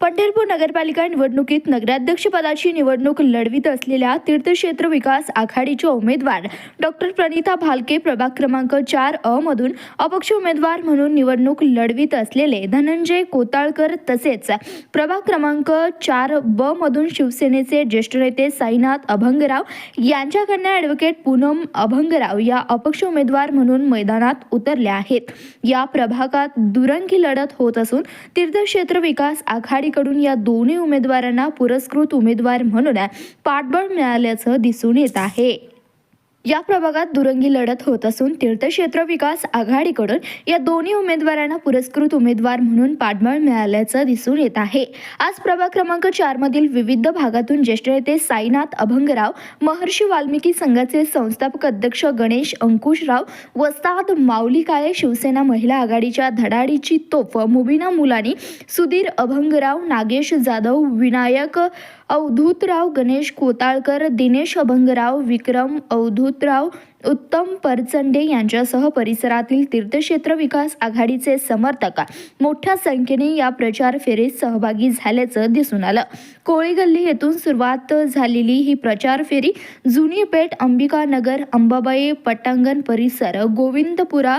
पंढरपूर नगरपालिका निवडणुकीत नगराध्यक्षपदाची निवडणूक लढवित असलेल्या तीर्थक्षेत्र विकास आघाडीच्या उमेदवार डॉक्टर प्रणिता भालके प्रभाग क्रमांक चार अ मधून अपक्ष उमेदवार म्हणून निवडणूक लढवित असलेले धनंजय कोताळकर तसेच प्रभाग क्रमांक चार ब मधून शिवसेनेचे ज्येष्ठ नेते साईनाथ अभंगराव यांच्याकडनं ॲडव्होकेट पूनम अभंगराव या अपक्ष उमेदवार म्हणून मैदानात उतरल्या आहेत. या प्रभागात दुरंगी लढत होत असून तीर्थक्षेत्र विकास आघाडी आघाडीकडून या दोन्ही उमेदवारांना पुरस्कृत उमेदवार म्हणून पाठबळ मिळाल्याचं दिसून येत आहे. या प्रभागात दुरंगी लढत होत असून तीर्थक्षेत्र विकास आघाडीकडून या दोन्ही उमेदवारांना पुरस्कृत उमेदवार म्हणून पाठबळ मिळाल्याचं दिसून येत आहे. आज प्रभाग क्रमांक चार मधील विविध भागातून ज्येष्ठ नेते साईनाथ अभंगराव महर्षी वाल्मिकी संघाचे संस्थापक अध्यक्ष गणेश अंकुशराव वस्ताद माऊली काळे शिवसेना महिला आघाडीच्या धडाडीची तोफ मुबिना मुलानी सुधीर अभंगराव नागेश जाधव विनायक अवधूतराव गणेश कोताळकर दिनेश अभंगराव विक्रम अवधूतराव उत्तम परचंडे यांच्यासह परिसरातील तीर्थक्षेत्र विकास आघाडीचे समर्थक. मोठ्या संख्येने या प्रचार फेरीत सहभागी झाल्याचं दिसून आलं. कोळी गल्ली येथून सुरुवात झालेली ही प्रचार फेरी जुनी पेठ अंबिकानगर अंबाबाई पटांगण परिसर गोविंदपुरा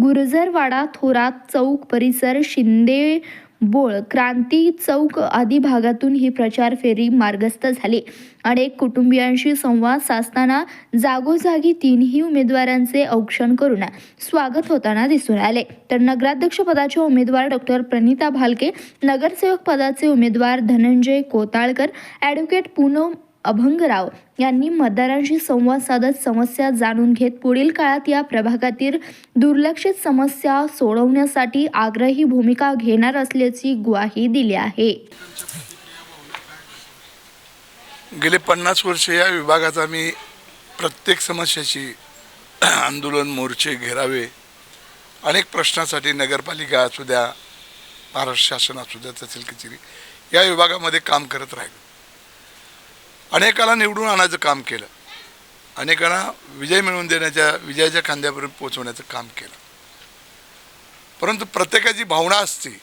गुर्जरवाडा थोरात चौक परिसर शिंदे बोळ क्रांती चौक आदी भागातून ही प्रचार फेरी मार्गस्थ झाली. अनेक कुटुंबियांशी संवाद साधताना जागोजागी तीनही उमेदवारांचे औक्षण करून स्वागत होताना दिसून आले. तर नगराध्यक्ष पदाचे उमेदवार डॉक्टर प्रणिता भालके नगरसेवक पदाचे उमेदवार धनंजय कोताळकर ॲडव्होकेट पूनम अभंगराव यांनी मतदारांशी संवाद साधत समस्या जाणून घेत पुढील काळात या प्रभागातील दुर्लक्षित समस्या सोडवण्यासाठी आग्रही भूमिका घेणार असल्याची ग्वाही दिली आहे. गेले पन्नास वर्ष या विभागाचा मी प्रत्येक समस्याची आंदोलन मोर्चे घेरावे अनेक प्रश्नासाठी नगरपालिका असू द्या महाराष्ट्र शासन असू द्या तहसील कचेरी या विभागामध्ये काम करत राहिलो. अनेकाला निवडून आणायचं काम केलं. अनेकांना विजय मिळवून देण्याच्या विजयाच्या खांद्यापर्यंत पोहोचवण्याचं काम केलं. परंतु प्रत्येकाची भावना असते.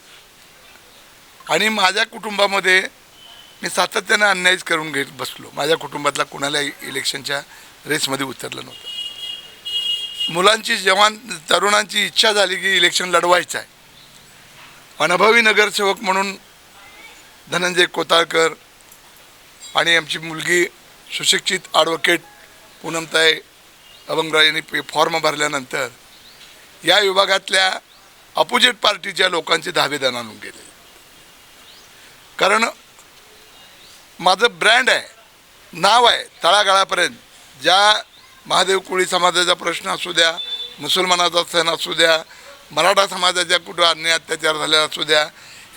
आणि माझ्या कुटुंबामध्ये मी सातत्यानं अन्यायच करून घेत बसलो. माझ्या कुटुंबातला कुणाला इलेक्शनच्या रेसमध्ये उतरलं नव्हतं. मुलांची जवान तरुणांची इच्छा झाली की इलेक्शन लढवायचं आहे अनुभवी नगरसेवक म्हणून धनंजय कोताळकर आणि आमची मुलगी सुशिक्षित ॲडव्होकेट पूनमताई अभंगराव यांनी पे फॉर्म भरल्यानंतर या विभागातल्या अपोजिट पार्टीच्या लोकांचे धावेदन आणून गेले. कारण माझं ब्रँड आहे नाव आहे तळागाळापर्यंत. ज्या महादेव कोळी समाजाचा प्रश्न असू द्या मुसलमानाचा सण असू द्या मराठा समाजाच्या कुठं अन्याय अत्याचार झालेला असू द्या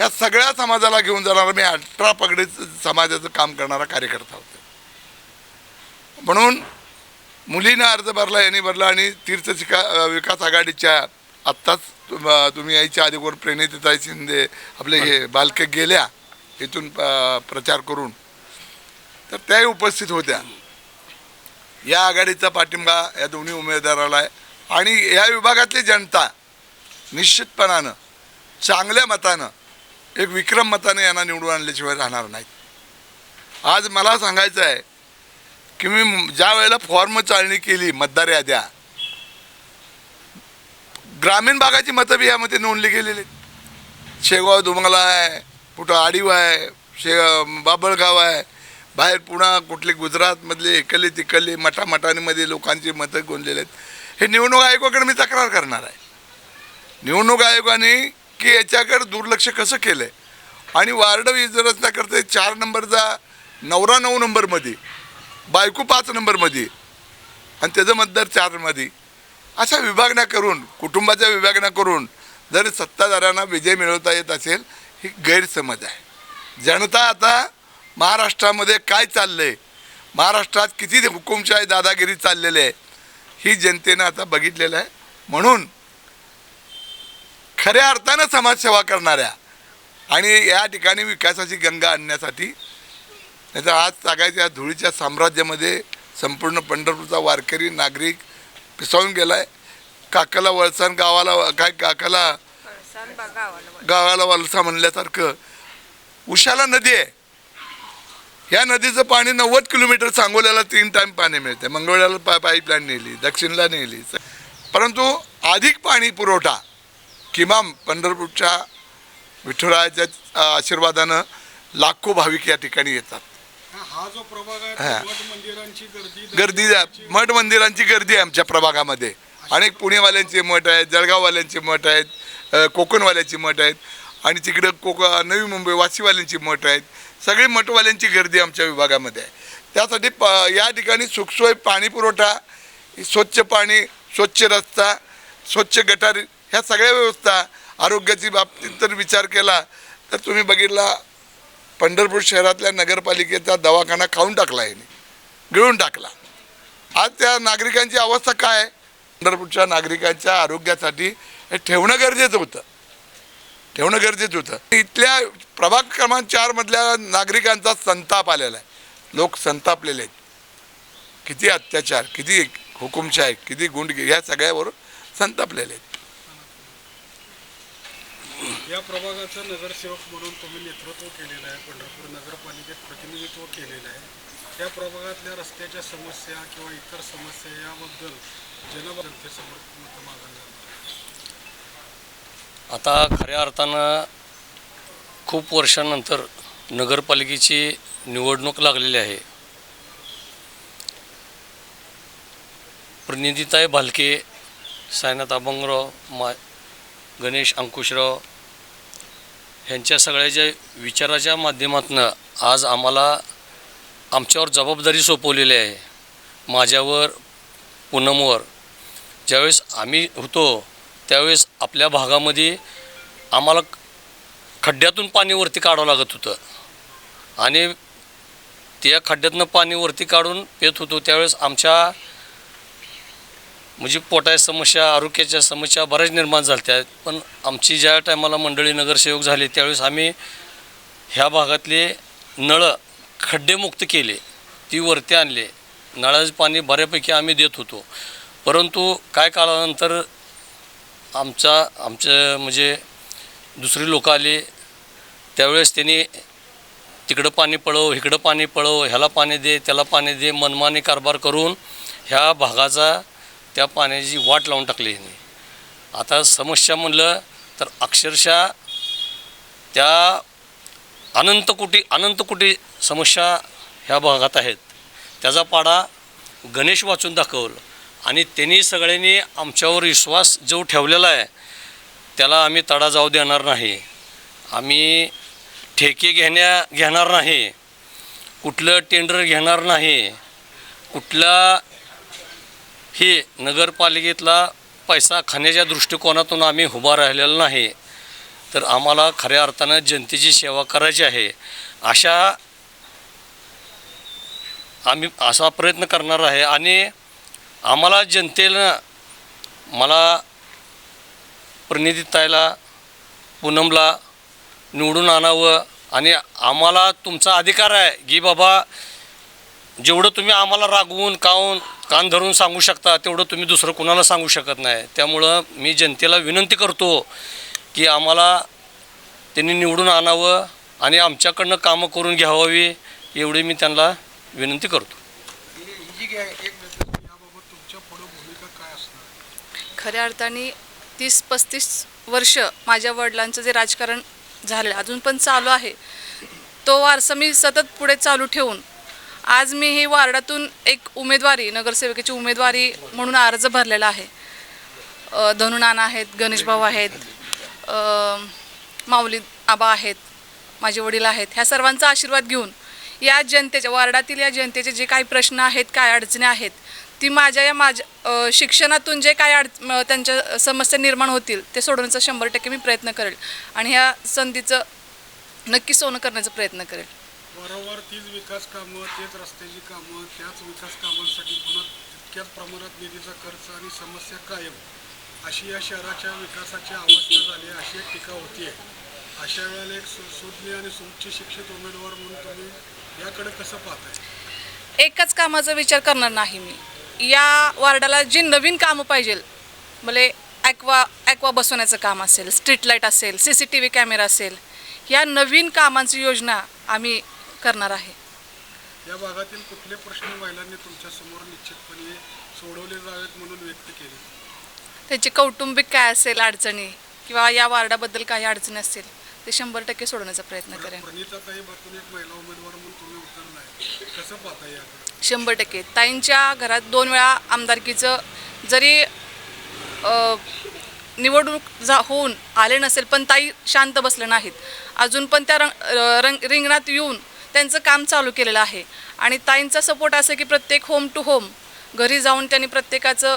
या सगळ्या समाजाला घेऊन जाणारा मी अठरा पगडी समाजाचं काम करणारा कार्यकर्ता होतो. म्हणून मुलीनं अर्ज भरला यांनी भरला आणि तीर्थ शिका विकास आघाडीच्या आत्ताच तुम- तुम्ही यायच्या आधीवर प्रणितीताई शिंदे आपले हे बालके गेल्या इथून प्रचार करून. तर त्याही उपस्थित होत्या. या आघाडीचा पाठिंबा या दोन्ही उमेदवाराला आहे. आणि या विभागातली जनता निश्चितपणानं चांगल्या मतानं एक विक्रम मताने यांना निवडून आणल्याशिवाय राहणार नाहीत. आज मला सांगायचं आहे की मी ज्या वेळेला फॉर्म चालणी केली मतदार याद्या ग्रामीण भागाची मतं बी यामध्ये नोंदली गेलेली शेगाव दुमंगला आहे कुठं आडीव आहे शे बाबळगाव आहे बाहेर पुन्हा कुठले गुजरातमधले इकडले तिकडले मठामठांमध्ये लोकांची मतं गोंदलेले आहेत. हे निवडणूक आयोगाकडे मी तक्रार करणार आहे. निवडणूक आयोगाने की याच्याकडे दुर्लक्ष कसं केलं आहे आणि वार्ड वीज रचना करते चार नंबरचा नवरा नऊ नंबरमध्ये बायको पाच नंबरमध्ये आणि त्याचं मतदार चारमध्ये. अशा विभागण्या करून कुटुंबाच्या विभागण्या करून जर सत्ताधाऱ्यांना विजय मिळवता येत असेल ही गैरसमज आहे. जनता आता महाराष्ट्रामध्ये काय चाललं आहे महाराष्ट्रात किती हुकुमशाही दादागिरी चाललेली आहे? ही जनतेनं आता बघितलेलं आहे. म्हणून खऱ्या अर्थानं समाजसेवा करणाऱ्या. आणि या ठिकाणी विकासाची गंगा आणण्यासाठी नाही तर आज सांगायचं या धुळीच्या साम्राज्यामध्ये संपूर्ण पंढरपूरचा वारकरी नागरिक पिसावून गेला आहे काकाला वळसाण गावाला काय काकाला गावाला वलसा म्हणल्यासारखं. उशाला नदी आहे. या नदीचं पाणी नव्वद किलोमीटर सांगोल्याला तीन टाईम पाणी मिळते मंगळवेळाला पा पाईपलाईन नेली दक्षिणला नेली. परंतु अधिक पाणी पुरवठा किमान पंढरपूरच्या विठुरायाच्या आशीर्वादानं लाखो भाविक या ठिकाणी येतात. हा जो प्रभाग आहे गर्दी मठ मंदिरांची गर्दी आहे आमच्या प्रभागामध्ये. अनेक पुणेवाल्यांचे मठ आहेत जळगाववाल्यांचे मठ आहेत कोकणवाल्यांची मठ आहेत आणि तिकडं कोक नवी मुंबई वाशीवाल्यांची मठ आहेत. सगळे मठवाल्यांची गर्दी आमच्या विभागामध्ये आहे. त्यासाठी प या ठिकाणी सुखसोय पाणी पुरवठा स्वच्छ पाणी स्वच्छ रस्ता स्वच्छ गटार ह्या सगळ्या व्यवस्था आरोग्याची बाबतीत जर विचार केला तर तुम्ही बघितला पंढरपूर शहरातल्या नगरपालिकेचा दवाखाना खाऊन टाकला याने गिळून टाकला. आज त्या नागरिकांची अवस्था काय पंढरपूरच्या नागरिकांच्या आरोग्यासाठी हे ठेवणं गरजेचं होतं. ठेवणं गरजेचं होतं. इथल्या प्रभाग क्रमांक चारमधल्या नागरिकांचा संताप आलेला आहे. लोक संतापलेले आहेत. किती अत्याचार किती हुकुमशाही किती गुंड ह्या सगळ्यावर संतापलेले आहेत. या प्रभागाचं नगरसेवक म्हणून तुम्ही नेतृत्व केलेलं आहे पंढरपूर नगरपालिकेत प्रतिनिधित्व केलेलं आहे. त्या प्रभागातल्या रस्त्याच्या समस्या किंवा इतर समस्या याबद्दल जनजनतेसमोर मतं मागणं आता खऱ्या अर्थानं खूप वर्षानंतर नगरपालिकेची निवडणूक लागलेली आहे. प्रणितीताई भालके सायनाथ अभंगराव मा गणेश अंकुशराव ह्यांच्या सगळ्याच्या विचाराच्या माध्यमातून आज आम्हाला आमच्यावर जबाबदारी सोपवलेली आहे. माझ्यावर पूनमवर. ज्यावेळेस आम्ही होतो त्यावेळेस आपल्या भागामध्ये आम्हाला खड्ड्यातून पाणी वरती काढावं लागत होतं. आणि त्या खड्ड्यातनं पाणी वरती काढून पेत होतो त्यावेळेस आमच्या म्हणजे पोटाच्या समस्या आरोग्याच्या समस्या बऱ्याच निर्माण झाल्या आहेत पण आमची ज्या टायमाला मंडळी नगरसेवक झाले त्यावेळेस आम्ही ह्या भागातले नळं खड्डेमुक्त केले. ती वरती आणले. नळाचं पाणी बऱ्यापैकी आम्ही देत होतो. परंतु काय काळानंतर आमचा आमचं म्हणजे दुसरी लोक आले. त्यावेळेस त्यांनी तिकडं पाणी पळव इकडं पाणी पळव ह्याला पाणी दे त्याला पाणी दे मनमानी कारभार करून ह्या भागाचा त्या पाण्याची वाट लावून टाकली ह्यांनी आता समस्या म्हणलं तर अक्षरशः त्या अनंत कोटी अनंत कोटी समस्या ह्या भागात आहेत. त्याचा पाडा गणेश वाचून दाखवलं. आणि त्यांनी सगळ्यांनी आमच्यावर विश्वास जो ठेवलेला आहे त्याला आम्ही तडा जाऊ देणार नाही. आम्ही ठेके घेण्या घेणार नाही. कुठलं टेंडर घेणार नाही. कुठला हे नगरपालिकेतला पैसा खाण्याच्या दृष्टिकोनातून आम्ही उभा राहिलेला नाही. तर आम्हाला खऱ्या अर्थानं जनतेची सेवा करायची आहे. अशा आम्ही असा प्रयत्न करणार आहे आणि आम्हाला जनतेनं मला प्रणितीताईला पूनमला निवडून आणावं आणि आम्हाला तुमचा अधिकार आहे की बाबा जेवढं तुम्ही आम्हाला रागवून कावून कान धरून सांगू शकता तेवढं तुम्ही दुसरं कुणाला सांगू शकत नाही. त्यामुळं मी जनतेला विनंती करतो की आम्हाला त्यांनी निवडून आणावं आणि आमच्याकडनं कामं करून घ्यावावी एवढी मी त्यांना विनंती करतो. खऱ्या अर्थाने तीस पस्तीस वर्ष माझ्या वडिलांचं जे राजकारण झालं अजून पण चालू आहे तो वारसा मी सतत पुढे चालू ठेवून आज मी ही वार्डातून एक उमेदवारी नगरसेविकेची उमेदवारी म्हणून अर्ज भरलेला आहे. धनुनाना आहेत गणेशभाऊ आहेत माऊली आबा आहेत माझे वडील आहेत ह्या सर्वांचा आशीर्वाद घेऊन या जनतेच्या वार्डातील या जनतेचे जे काही प्रश्न आहेत काय अडचणी आहेत ती माझ्या या माझ्या शिक्षणातून जे काय अड त्यांच्या समस्या निर्माण होतील ते सोडवण्याचा शंभर टक्के मी प्रयत्न करेल आणि ह्या संधीचं नक्की सोनं करण्याचा प्रयत्न करेल. वारंवार तीच विकास कामं तेच रस्त्याची कामं त्याच विकास कामांसाठी पुन्हा तितक्याच प्रमाणात निधीचा खर्च आणि समस्या कायम. अशी या शहराच्या विकासाची अवस्था झाली अशी एक टीका आहे अशा वेळेला एक सुज्ञ आणि सुउच्च शिक्षित उमेदवार म्हणून तुम्ही याकडे कसं पाहताय? एकाच कामाचा विचार करणार नाही मी. या वार्डाला जी नवीन कामं पाहिजे भले ॲक्वा ॲक्वा बसवण्याचं काम असेल स्ट्रीट लाइट असेल C C T V camera असेल या नवीन कामांची योजना आम्ही करणार आहे. या भागातील कुठले प्रश्न महिलांनी तुमच्यासमोर निश्चितपणे सोडवले जावेत म्हणून व्यक्त केले? त्यांची कौटुंबिक काय असेल अडचणी किंवा या वार्डाबद्दल काही अडचणी असतील ते शंभर टक्के सोडवण्याचा प्रयत्न करेन. प्रणिताताई बातून एक महिला उमेदवार म्हणून तुम्ही उतरलाय कसं पाहताय याकडे शंभर टक्के. ताईंच्या घरात दोन वेळा आमदारकीचं जरी अ, निवडणूक जा होऊन आले नसेल पण ताई शांत बसले नाहीत. अजून पण त्या रंग रंग रिंगणात येऊन त्यांचं काम चालू केलेलं आहे. आणि ताईंचा सपोर्ट असं की प्रत्येक होम टू होम घरी जाऊन त्यांनी प्रत्येकाचं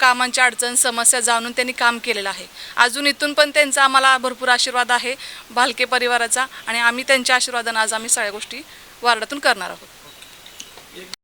कामांच्या अडचण समस्या जाणून त्यांनी काम केलेलं आहे. अजून इथून पण त्यांचा आम्हाला भरपूर आशीर्वाद आहे भालके परिवाराचा. आणि आम्ही त्यांच्या आशीर्वादानं आज आम्ही सगळ्या गोष्टी वार्डातून करणार आहोत.